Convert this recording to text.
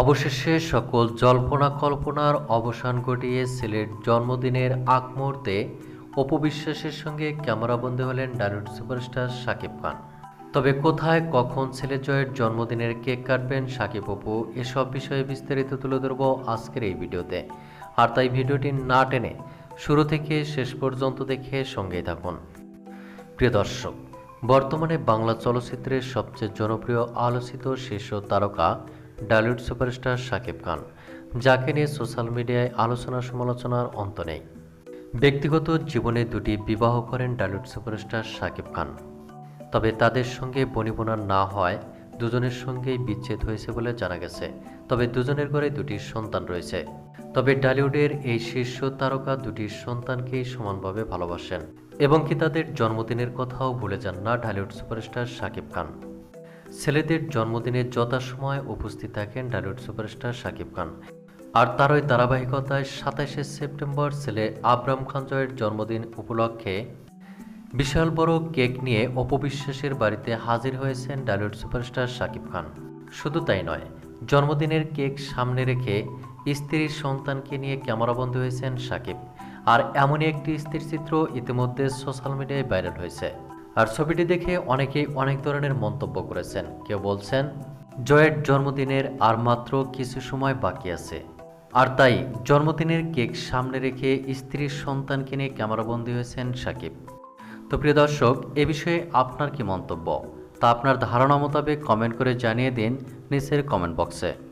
অবশেষে সকল জল্পনা কল্পনার অবসান ঘটিয়ে ছেলের জন্মদিনের আগ মুহূর্তে অপবিশ্বাসের সঙ্গে ক্যামেরাবন্দি হলেন ডালিউড সুপারস্টার শাকিব খান। তবে কোথায়, কখন ছেলে জয়ের জন্মদিনের কেক কাটবেন শাকিব অপু, এসব বিষয়ে বিস্তারিত তুলে ধরব আজকের এই ভিডিওতে। আর তাই ভিডিওটি না টেনে শুরু থেকে শেষ পর্যন্ত দেখে সঙ্গেই থাকুন। প্রিয় দর্শক, বর্তমানে বাংলা চলচ্চিত্রের সবচেয়ে জনপ্রিয় আলোচিত শীর্ষ তারকা ডালিউড সুপারস্টার শাকিব খান, যাকে নিয়ে সোশ্যাল মিডিয়ায় আলোচনা সমালোচনার অন্ত নেই। ব্যক্তিগত জীবনে দুটি বিবাহ করেন ডালিউড সুপারস্টার শাকিব খান। তবে তাদের সঙ্গে বনিবনা না হয় দুজনের সঙ্গেই বিচ্ছেদ হয়েছে বলে জানা গেছে। তবে দুজনের ঘরে দুটি সন্তান রয়েছে। তবে ডালিউডের এই শীর্ষ তারকা দুটি সন্তানকেই সমানভাবে ভালোবাসেন, এবং কি তাদের জন্মদিনের কথাও ভুলে যান না ঢালিউড সুপারস্টার শাকিব খান। ছেলেদের জন্মদিনে যথাসময় উপস্থিত থাকেন ডালিউড সুপারস্টার শাকিব খান। আর তারই ধারাবাহিকতায় সাতাশে সেপ্টেম্বর ছেলে আবরাম খান জয়ের জন্মদিন উপলক্ষে বিশাল বড় কেক নিয়ে অপবিশ্বাসের বাড়িতে হাজির হয়েছেন ডালিউড সুপারস্টার শাকিব খান। শুধু তাই নয়, জন্মদিনের কেক সামনে রেখে স্ত্রীর সন্তানকে নিয়ে ক্যামেরাবন্দি হয়েছেন শাকিব। আর এমনই একটি স্থির চিত্র ইতিমধ্যে সোশ্যাল মিডিয়ায় ভাইরাল হয়েছে। আর ছবিটি দেখে অনেকেই অনেক ধরনের মন্তব্য করেছেন। কেউ বলছেন, জয়ের জন্মদিনের আর মাত্র কিছু সময় বাকি আছে। আর তাই জন্মদিনের কেক সামনে রেখে স্ত্রীর সন্তানকে নিয়ে ক্যামেরাবন্দি হয়েছেন সাকিব। তো প্রিয় দর্শক, এ বিষয়ে আপনার কি মন্তব্য? তা আপনার ধারণা মোতাবেক কমেন্ট করে জানিয়ে দিন নিচের কমেন্ট বক্সে।